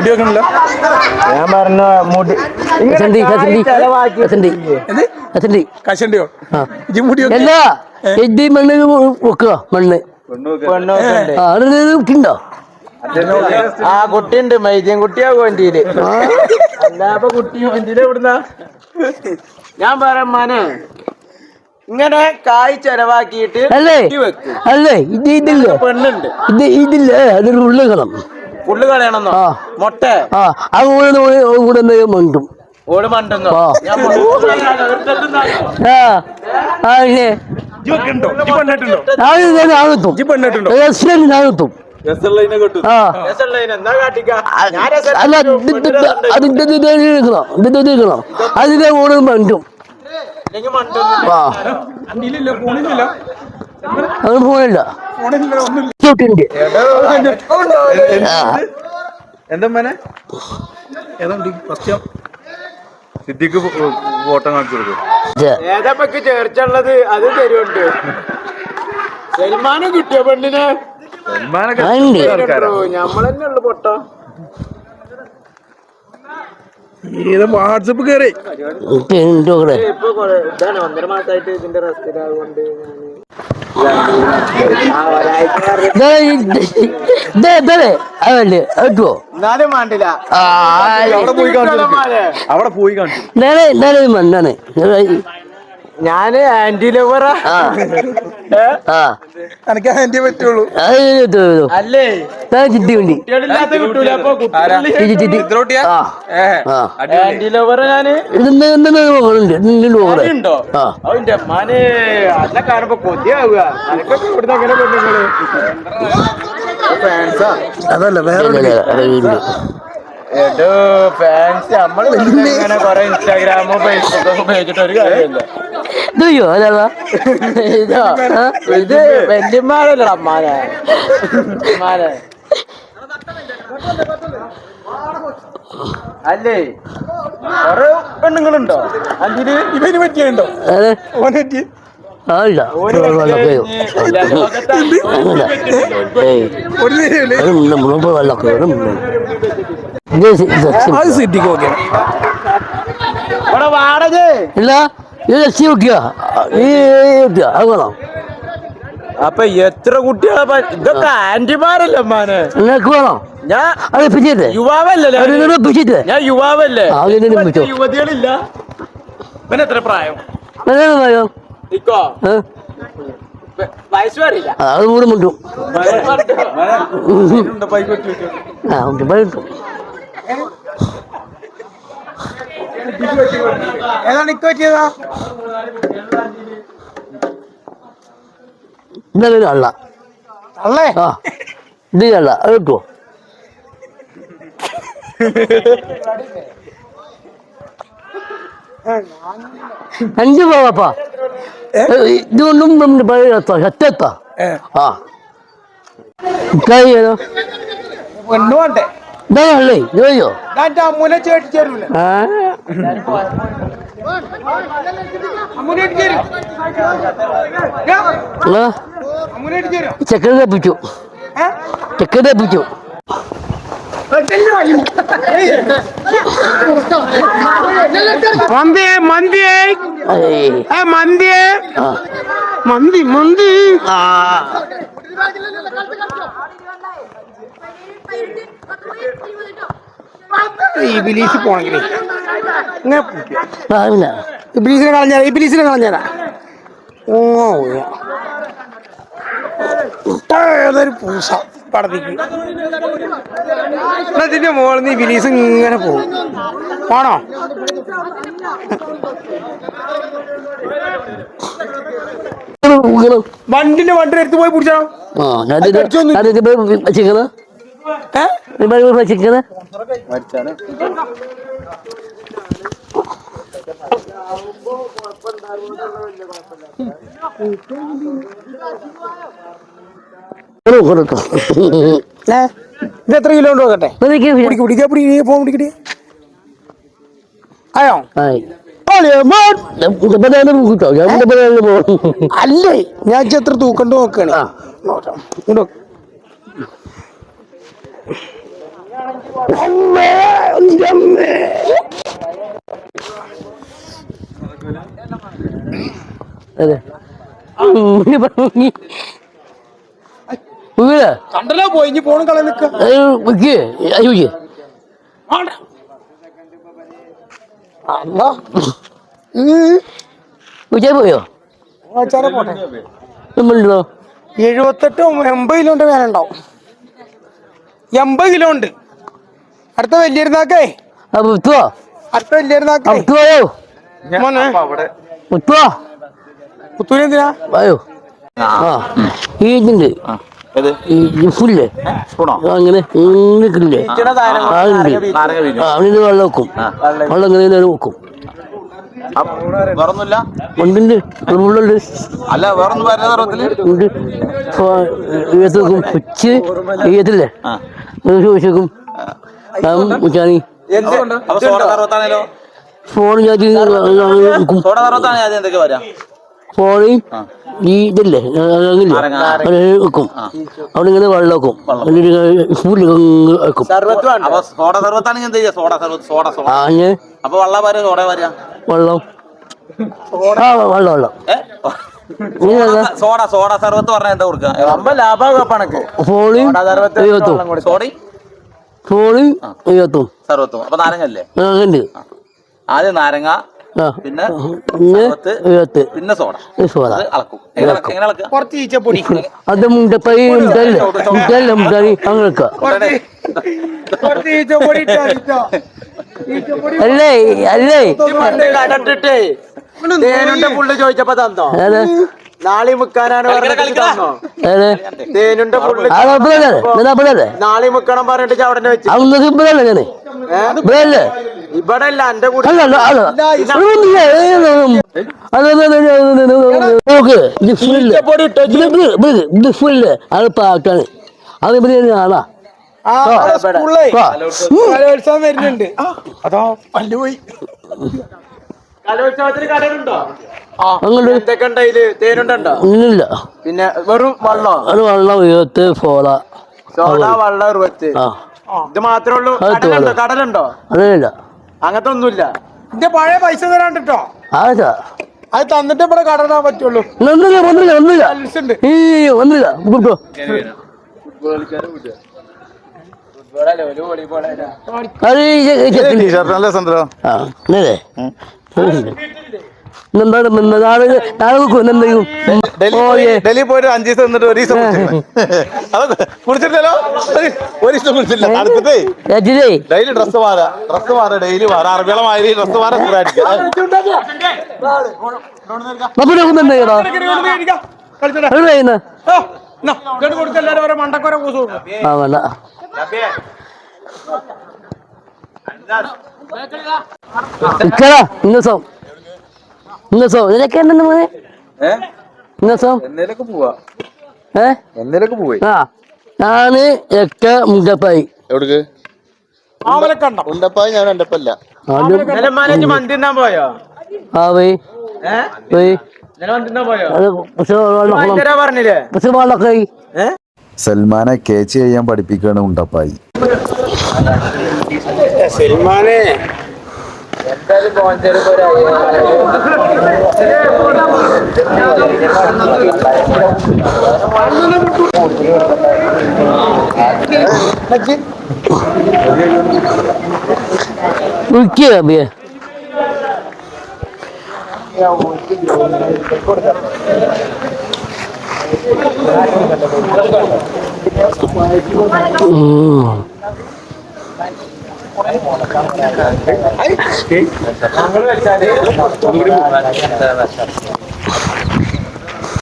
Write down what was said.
മുടി വെക്കണില്ല ഞാൻ പറഞ്ഞു മുടി കസണ്ടി കസണ്ടി കസണ്ടി എന്ത്? കസണ്ടി കശണ്ടിയോ ആ. ഇജ്ജ് മുടി വെക്ക്. മണ്ണ് വെക്കുക മണ്ണ്. ആ അത് ആ കുട്ടിയുണ്ട്. മൈദ്യം കുട്ടിയാ വണ്ടിയിൽ. അല്ലാപ്പൊ കുട്ടി വണ്ടിയിൽ എവിടുന്ന? ഞാൻ പറയാനെ ഇങ്ങനെ കായ് ചെലവാക്കിയിട്ട് അല്ലേ? കുട്ടി വെക്കും. അല്ലേ? ഇത് ഇതില്ലേ? പെണ്ണുണ്ട്. ഇത് ഇതില്ലേ? അതൊരു ഉള്ളു കളയണമെന്നോ? ആ. മൊട്ട? ആ അത് കൂടെ കൂടെ മണ്ടും. ഓട് മണ്ടെന്നോ ആ. ആ ഇല്ലേ? അല്ല അതിന്റെ കൂടെ മണ്ടും. ആ. അത് ഫോണില്ല. എന്താ മോനെ? ഏതാണ്ട് ഫസ്റ്റ് സിദ്ദിഖ് ഫോട്ടോ കാണിച്ചു കൊടുക്കും. ഇത്. ഏതാപ്പൊക്കെ ചേർച്ചുള്ളത്? അത് തരുണ്ട് സൽമാനും കിട്ടിയോ പെണ്ണിനെ? സൽമാനൊക്കെ ഞമ്മളന്നെ ഉള്ളു പൊട്ടോ. ഏത് വാട്സപ്പ് കയറി ഒന്നര മാസമായിട്ട് ഇതിന്റെ റെസ്റ്റിലാകൊണ്ട് അവിടെ പോയി കാണിച്ചു മണ്ണാണ് ഞാൻ ആന്റി ലവറാ ആ. ആ. എനിക്ക് ആന്റി പറ്റുള്ളൂ. അല്ലേ? ചിട്ടി ഉണ്ട് ആന്റി ലവർ ഞാൻ. ഉണ്ട് അവന്റെ മാന് അന്നെ കാണുമ്പോ കൊതിയാവുക. അനക്കൊക്കെ ഇവിടുന്ന് അങ്ങനെ പെണ്ണുങ്ങൾ ഫാൻസാ അതല്ല വേറെ. എടോ ഫാൻസ് നമ്മൾ ഇങ്ങനെ കൊറേ ഇൻസ്റ്റാഗ്രാമോ ഫേസ്ബുക്കോ ഉപയോഗിച്ചിട്ട് ഒരു കാര്യമില്ല ഇത് അതാ ഇതോ ഇത് വല്യമാരല്ലടാ അമ്മാനെ അമ്മാനെ അല്ലേ കൊറേ പെണ്ണുങ്ങളുണ്ടോ അഞ്ചിന് ഇവന് പറ്റിയുണ്ടോ ഓനെ പറ്റി ആ ഇല്ല ഓന് വെള്ളം കയറും കഴിഞ്ഞ് ഒരു നേരമല്ലേ അത് മുമ്പ് വെള്ളം കയറും ഇത് സിറ്റിക്ക് ഓക്കെ ഇല്ല ഇത് ലക്ഷ്യം നോക്കിയ ഈ നോക്കിയ അത് വേണം? അപ്പൊ എത്ര കുട്ടികളെ പ- ഇതൊക്കെ ആന്റിമാരല്ലേ മാനെ നിങ്ങൾക്ക് വേണം? ഞാൻ അത് പിച്ചിട്ട്. യുവാവല്ലേ അത് നിങ്ങൾ പിച്ചിട്ട്. ഞാൻ യുവാവല്ലേ? ആ. യുവതികളില്ല. പിന്നെ എത്ര പ്രായം? നല്ലതാണ് ഭയം ഇക്കോ ഏ? വ- വയസ്സ് പറയില്ല ആ, അത് കൂടെ മുട്ടും ആ ഏതാണ് ഇക്ക് പറ്റിയതാ ഇന്നലെ അള്ള. അള്ളേ? ആ. ഇത് അള്ള. അഞ്ചു അഞ്ച് പോവാപ്പാ ഇതുകൊണ്ടും നമ്മുടെ പഴയ സത്യത്താ ആ. കൈ പെണ്ണു വേണ്ടേ? ഇതാണല്ലേ? അമ്മൂനെ ചേരും. ചെക്കനെ തപ്പിച്ചു. ചെക്കനെ തപ്പിച്ചു. മന്തിയെ മന്തിയെ മന്തിയെ മന്തി മന്തി. ആ. ഇബിലീസ് ഇങ്ങനെ. സാരമില്ല ഇബിലീസിനെ കളഞ്ഞാ ഇബിലീസിനെ കളഞ്ഞാ ഓ ഏതൊരു പൂസ പടത്തേക്ക്. മുകളിൽ നിന്ന് ഇബിലീസ് ഇങ്ങനെ പോകും. ആണോ? ഇങ്ങനെ വണ്ടിന്റെ വണ്ടി എടുത്ത് പോയി പിടിച്ചോ? ഏ? ഇത് എത്ര കിലോ ഉണ്ട് നോക്കട്ടെ? ഫോൺ പിടിക്കട്ടെ ആയോ? അല്ലേ? ഞാൻ എത്ര തൂക്കണ്ട് നോക്കാണ്. നോക്കാം. അമ്മേ പറഞ്ഞു കണ്ടല്ലോ പോയി ഇനി പോണും കളി വിജയ് പോയോ? പോട്ടെ. എൺപതിലും എഴുപത്തെട്ട് എൺപത് കിലോന്റെ മേലെ ഉണ്ടാവും. എൺപത് കിലോ ഉണ്ട്. അടുത്ത വലിയിരുന്നാക്കേ. അടുത്ത വലിയിരുന്നാക്കേ. മോനെ. പുത്തൂര് എന്തിനാ? ഫുല്ലേ അങ്ങനെ ഇങ്ങനെ വെള്ളം വെക്കും. വെള്ളം ഇങ്ങനെ വെക്കും. വേറൊന്നുമില്ല? ഉണ്ടുണ്ട് ഉള്ളുണ്ട്. അല്ല വേറൊന്നും തരത്തിൽ ഉണ്ട്. ഈയത്ത് വെക്കും ഉച്ച ഈയത്തില്ലേ. ചോദിച്ചേക്കും. ഉച്ചാണി ഫോൺ ഫോണിൽ ഈ ഇതില്ലേ? വെക്കും. അവിടെ ഇങ്ങനെ വെള്ളം വെക്കും. സോഡ സർവത്താണെങ്കിൽ സോഡ സോഡ സോഡ അപ്പൊ വെള്ള സോഡ വെള്ളം. ആ വെള്ളം വെള്ളം. സോഡ സോഡ സർവത്ത് പറഞ്ഞ എന്താ കൊടുക്കുക ലാഭണക്ക് ഫോണിൽ എഴുപത്തും സോഡി ഫോളി എഴുപത്തും സർവത്തും അപ്പൊ നാരങ്ങ അല്ലേ ഉണ്ട്. ആദ്യം നാരങ്ങ പിന്നെ പിന്നെ സർവത്ത് പിന്നെ സോഡ. സോഡ. അത് അളക്കും. കുറച്ച് ഈച്ചപ്പൊടി. അത് മുണ്ടപ്പൈ അങ്ങനെ കുറച്ച് ഈച്ചപ്പൊടി അല്ലേ? അല്ലേ? കടട്ടിട്ടേ തേനുണ്ട പുള്ളി ചോദിച്ചപ്പോ തന്നോ? നാളെ മുക്കാനാണ് തേനുണ്ട കുഴപ്പമില്ലേ നാളെ മുക്കണം പറഞ്ഞിട്ട് അവിടെ വെച്ച്. ഇവിടെ അല്ല എന്റെ കൂടെ നോക്ക് ഇത് ഫുള്ള് അത് പാട്ടാണ് അത് ഇവിടെ ആളാ. കലോത്സവം വരുന്നുണ്ട്. അതാ പല്ല് പോയി. കലോത്സവത്തിന് കടലുണ്ടോ? അങ്ങോട്ട്. എന്തൊക്കെ ഉണ്ടായിൽ തേനുണ്ടോ? ഇല്ലില്ല. പിന്നെ വെറും വള്ളോ? അത് വെള്ളം ഉയർത്ത് ഫോള സോള വള്ളം ഇറുപത്ത് ഇത് മാത്രമേ ഉള്ളൂ? കടലുണ്ടോ? അതല്ല കടലുണ്ടോ അങ്ങനത്തെ ഒന്നുമില്ല. എന്റെ പഴയ പൈസ തരാണ്ട് കേട്ടോ അത് തന്നിട്ട് ഇവിടെ കടലാൻ പറ്റുള്ളൂ. ഒന്നില്ല ഒന്നില്ല ഒന്നില്ല ഈ ഒന്നില്ല കൂട്ടോ ഡൽഹി പോയിട്ട് അഞ്ചു ദിവസം നിന്നിട്ട് ഒരു ദിവസം കുടിച്ചിട്ടില്ലല്ലോ ഒരു- ദിവസം കുടിച്ചില്ല. അടുത്തിട്ടേ ഡെയിലി ഡ്രസ് മാറാ ഡ്രസ് മാറാ ഡെയിലി മാറാ അറബികളെ മാതിരി ഡ്രസ് മാറാ കളിച്ചോട്ടെ മണ്ടക്കോര കൂസു കൊടുക്കും ആ വേണ്ട. ഇക്കടാ ഇന്നസം ഇന്നസം ഇതിലൊക്കെ ഉണ്ടെന്ന് മോനെ ഇന്നസം എന്നേലൊക്കെ പോവാ. ഏ? എന്നേലൊക്കെ പോയി ആ. ഞാൻ എക്ക മുണ്ടപ്പായി. എവിടേക്ക്? ഉണ്ടപ്പായി ഞാൻ ഉണ്ടപ്പല്ല മന്തി പോയോ? ആ പോയി. പോയി. പക്ഷെ പക്ഷെ വെള്ളമൊക്കെ ആയി. സൽമാനെ കേച്ച് ചെയ്യാൻ പഠിപ്പിക്കുകയാണ് ഉണ്ടപ്പായി സൽമാനെ. വിളിക്കുക うん。